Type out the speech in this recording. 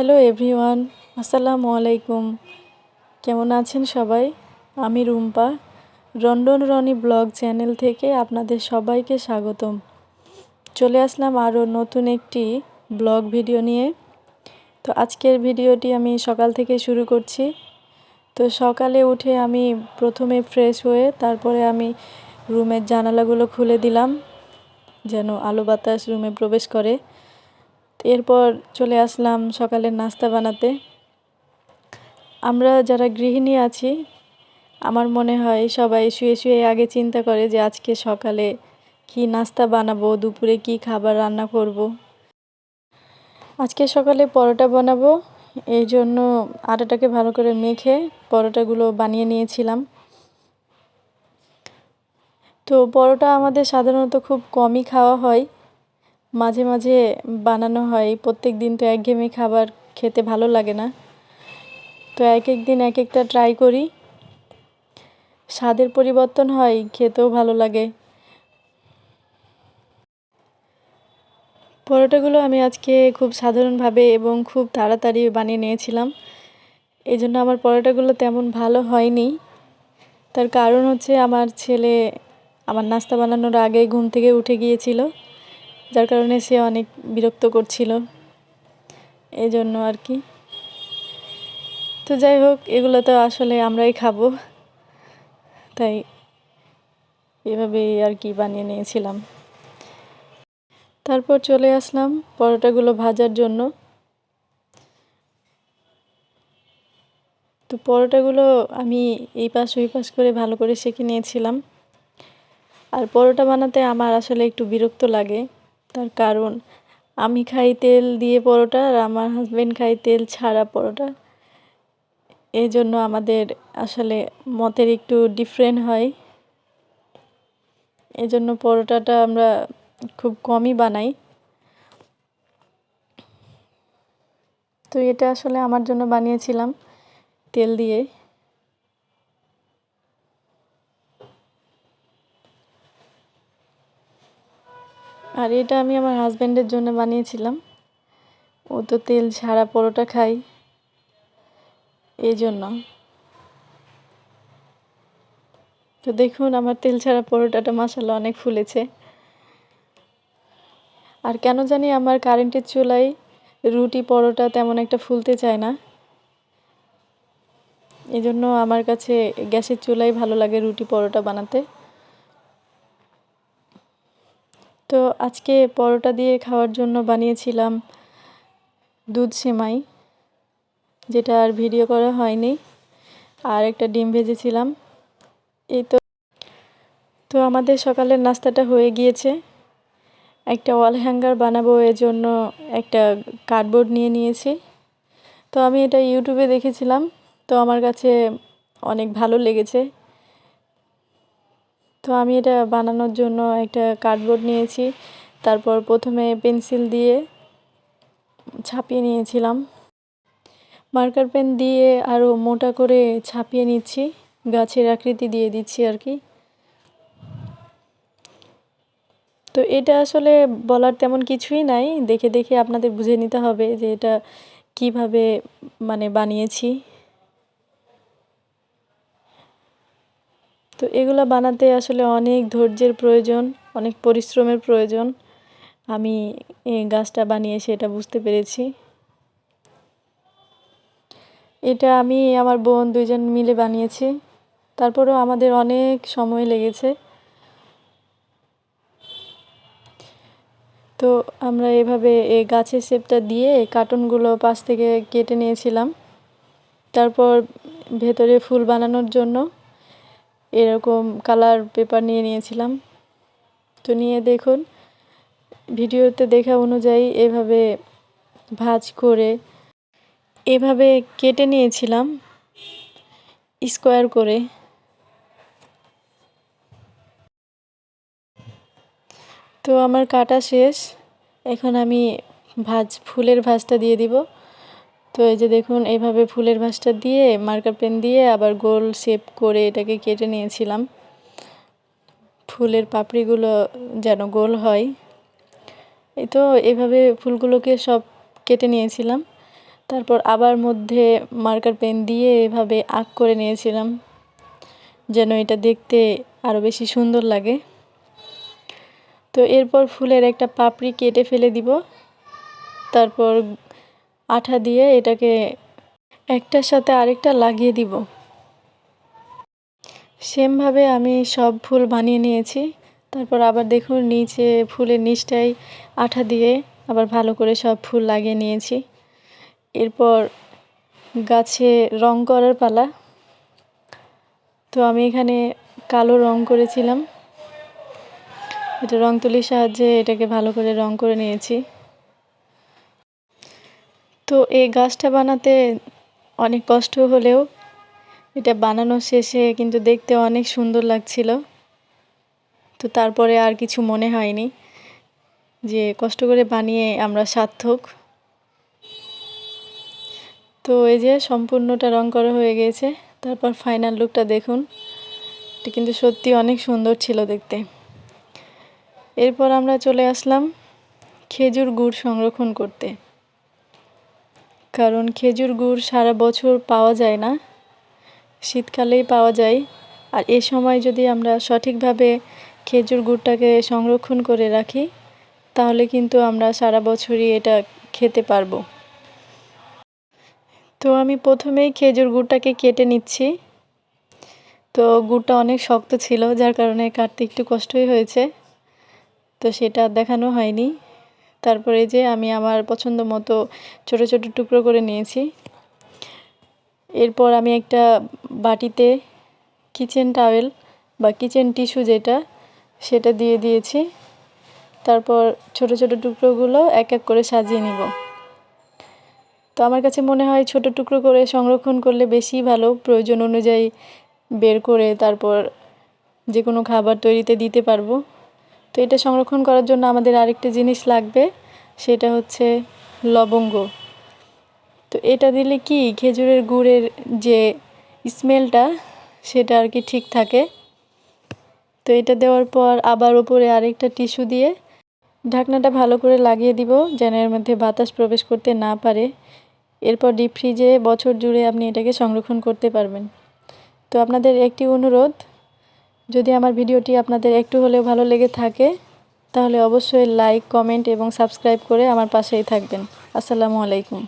Hello everyone আসসালামু আলাইকুম কেমন আছেন সবাই? আমি Rumpa. Rondon Roni blog channel থেকে আপনাদের সবাইকে স্বাগতম। চলে আসলাম আরও নতুন একটি ব্লগ ভিডিও নিয়ে। তো আজকের ভিডিওটি আমি সকাল থেকে শুরু করছি। তো সকালে উঠে আমি প্রথমে ফ্রেশ হয়ে তারপরে আমি রুমের জানালাগুলো খুলে দিলাম, যেন আলো বাতাস রুমে প্রবেশ করে। এরপর চলে আসলাম সকালের নাস্তা বানাতে। আমরা যারা গৃহিণী আছি, আমার মনে হয় সবাই শুয়ে শুয়ে আগে চিন্তা করে যে আজকে সকালে কি নাস্তা বানাবো, দুপুরে কি খাবার রান্না করব। আজকে সকালে পরোটা বানাবো, এই জন্য আটাটাকে ভালো করে মেখে পরোটাগুলো বানিয়ে নিয়েছিলাম। তো পরোটা আমাদের সাধারণত খুব কমই খাওয়া হয়। মাঝে মাঝে বানানো হয়। প্রত্যেক দিন তো একঘেয়েমি খাবার খেতে ভালো লাগে না। তো এক এক দিন এক একটা ট্রাই করি। স্বাদের পরিবর্তন হয়, খেতেও ভালো লাগে। পরোটাগুলো আমি আজকে খুব সাধারণভাবে এবং খুব তাড়াতাড়ি বানিয়ে নিয়েছিলাম। এই জন্য আমার পরোটাগুলো তেমন ভালো হয়নি। তার কারণ হচ্ছে আমার ছেলে আমার নাস্তা বানানোর আগে ঘুম থেকে উঠে গিয়েছিল। যার কারণে সে অনেক বিরক্ত করছিল। এই জন্য আর কি। তো যাই হোক, এগুলো তো আসলে আমরাই খাব। তাই এভাবেই আর কি বানিয়ে নিয়েছিলাম। তারপর চলে আসলাম পরোটাগুলো ভাজার জন্য। তো পরোটাগুলো আমি এই পাশ ওই পাশ করে ভালো করে শেখে নিয়েছিলাম। আর পরোটা বানাতে আমার আসলে একটু বিরক্ত লাগে। তার কারণ, আমি খাই তেল দিয়ে পরোটা আর আমার হাজব্যান্ড খাই তেল ছাড়া পরোটা। এই জন্য আমাদের আসলে মতের একটু ডিফারেন্ট হয়। এই জন্য পরোটাটা আমরা খুব কমই বানাই। তো এটা আসলে আমার জন্য বানিয়েছিলাম তেল দিয়ে। এটা আমি আমার হাজব্যান্ডের জন্য বানিয়েছিলাম। ও তো তেল ছাড়া পরোটা খাই এই জন্য তো দেখুন, আমার তেল ছাড়া পরোটাটা মশালা অনেক ফুলেছে। আর কেন জানি আমার কারেন্টের চুলাই রুটি, পরোটা তেমন একটা ফুলতে চায় না। এজন্য আমার কাছে গ্যাসের চুলাই ভালো লাগে রুটি, পরোটা বানাতে। তো আজকে পরোটা দিয়ে খাওয়ার জন্য বানিয়েছিলাম দুধ সেমাই, যেটা আর ভিডিও করা হয়নি। আর একটা ডিম ভেজেছিলাম। এই তো তো আমাদের সকালের নাস্তাটা হয়ে গিয়েছে। একটা ওয়াল হ্যাঙ্গার বানাবো, এর জন্য একটা কার্ডবোর্ড নিয়ে নিয়েছি। তো আমি এটা ইউটিউবে দেখেছিলাম, তো আমার কাছে অনেক ভালো লেগেছে। তো আমি এটা বানানোর জন্য একটা কার্ডবোর্ড নিয়েছি। তারপর প্রথমে পেন্সিল দিয়ে ছাপিয়ে নিয়েছিলাম। মার্কার পেন দিয়ে আরও মোটা করে ছাপিয়ে নিচ্ছি। গাছের আকৃতি দিয়ে দিচ্ছি আর কি। তো এটা আসলে বলার তেমন কিছুই নাই। দেখে দেখে আপনাদের বুঝে নিতে হবে যে এটা কীভাবে মানে বানিয়েছি। তো এগুলো বানাতে আসলে অনেক ধৈর্যের প্রয়োজন, অনেক পরিশ্রমের প্রয়োজন। আমি এই গাছটা বানিয়ে সেটা বুঝতে পেরেছি। এটা আমি আমার বোন দুইজন মিলে বানিয়েছি। তারপরেও আমাদের অনেক সময় লেগেছে। তো আমরা এভাবে এই গাছের শেপটা দিয়ে কার্টুনগুলো পাশ থেকে কেটে নিয়েছিলাম। তারপর ভেতরে ফুল বানানোর জন্য এরকম কালার পেপার নিয়ে নিয়েছিলাম। তো নিয়ে দেখুন, ভিডিওতে দেখা অনুযায়ী এভাবে ভাজ করে এভাবে কেটে নিয়েছিলাম স্কোয়ার করে। তো আমার কাটা শেষ, এখন আমি ভাজ, ফুলের ভাজটা দিয়ে দিব। তো এই যে দেখুন, এইভাবে ফুলের ভাঁজটা দিয়ে, মার্কার পেন দিয়ে আবার গোল শেপ করে এটাকে কেটে নিয়েছিলাম। ফুলের পাপড়িগুলো যেন গোল হয়। এই তো এভাবে ফুলগুলোকে সব কেটে নিয়েছিলাম। তারপর আবার মধ্যে মার্কার পেন দিয়ে এভাবে আঁক করে নিয়েছিলাম, যেন এটা দেখতে আরও বেশি সুন্দর লাগে। তো এরপর ফুলের একটা পাপড়ি কেটে ফেলে দিব। তারপর আঠা দিয়ে এটাকে একটার সাথে আরেকটা লাগিয়ে দিব। সেমভাবে আমি সব ফুল বানিয়ে নিয়েছি। তারপর আবার দেখুন নিচে ফুলের নিচটাই আঠা দিয়ে আবার ভালো করে সব ফুল লাগিয়ে নিয়েছি। এরপর গাছে রং করার পালা। তো আমি এখানে কালো রং করেছিলাম। এটা রং তুলির সাহায্যে এটাকে ভালো করে রং করে নিয়েছি। তো এই গাছটা বানাতে অনেক কষ্ট হলেও এটা বানানো শেষে কিন্তু দেখতে অনেক সুন্দর লাগছিল। তো তারপরে আর কিছু মনে হয়নি যে কষ্ট করে বানিয়ে আমরা সার্থক। তো এই যে সম্পূর্ণটা রং করা হয়ে গিয়েছে তারপর ফাইনাল লুকটা দেখুন। এটা কিন্তু সত্যি অনেক সুন্দর ছিল দেখতে। এরপর আমরা চলে আসলাম খেজুর গুড় সংরক্ষণ করতে। কারণ খেজুর গুড় সারা বছর পাওয়া যায় না। শীতকালেই পাওয়া যায়। আর এ সময় যদি আমরা সঠিকভাবে খেজুর গুড়টাকে সংরক্ষণ করে রাখি, তাহলে কিন্তু আমরা সারা বছরই এটা খেতে পারব। তো আমি প্রথমেই খেজুর গুড়টাকে কেটে নিচ্ছি। তো গুড়টা অনেক শক্ত ছিল, যার কারণে কাটতে একটু কষ্টই হয়েছে। তো সেটা দেখানো হয়নি। তারপরে যে আমি আমার পছন্দ মতো ছোট ছোট টুকরো করে নিয়েছি। এরপর আমি একটা বাটিতে কিচেন টাওয়েল বা কিচেন টিস্যু যেটা, সেটা দিয়ে দিয়েছি। তারপর ছোট ছোট টুকরোগুলো এক এক করে সাজিয়ে নিব। তো আমার কাছে মনে হয় ছোট টুকরো করে সংরক্ষণ করলে বেশি ভালো। প্রয়োজন অনুযায়ী বের করে তারপর যে কোনো খাবার তৈরিতে দিতে পারব। এটা সংরক্ষণ করার জন্য আমাদের আরেকটা জিনিস লাগবে, সেটা হচ্ছে লবঙ্গ। তো এটা দিলে কি খেজুরের গুড়ের যে স্মেলটা, সেটা আর কি ঠিক থাকে। তো এটা দেওয়ার পর আবার ওপরে আরেকটা টিস্যু দিয়ে ঢাকনাটা ভালো করে লাগিয়ে দিব, যেন এর মধ্যে বাতাস প্রবেশ করতে না পারে। এরপর ডিপ ফ্রিজে বছর জুড়ে আপনি এটাকে সংরক্ষণ করতে পারবেন। তো আপনাদের একটি অনুরোধ যদি আমার ভিডিওটি আপনাদের একটু হলেও ভালো লেগে থাকে, তাহলে অবশ্যই লাইক কমেন্ট এবং সাবস্ক্রাইব করে আমার পাশেই থাকবেন। আসসালামু আলাইকুম।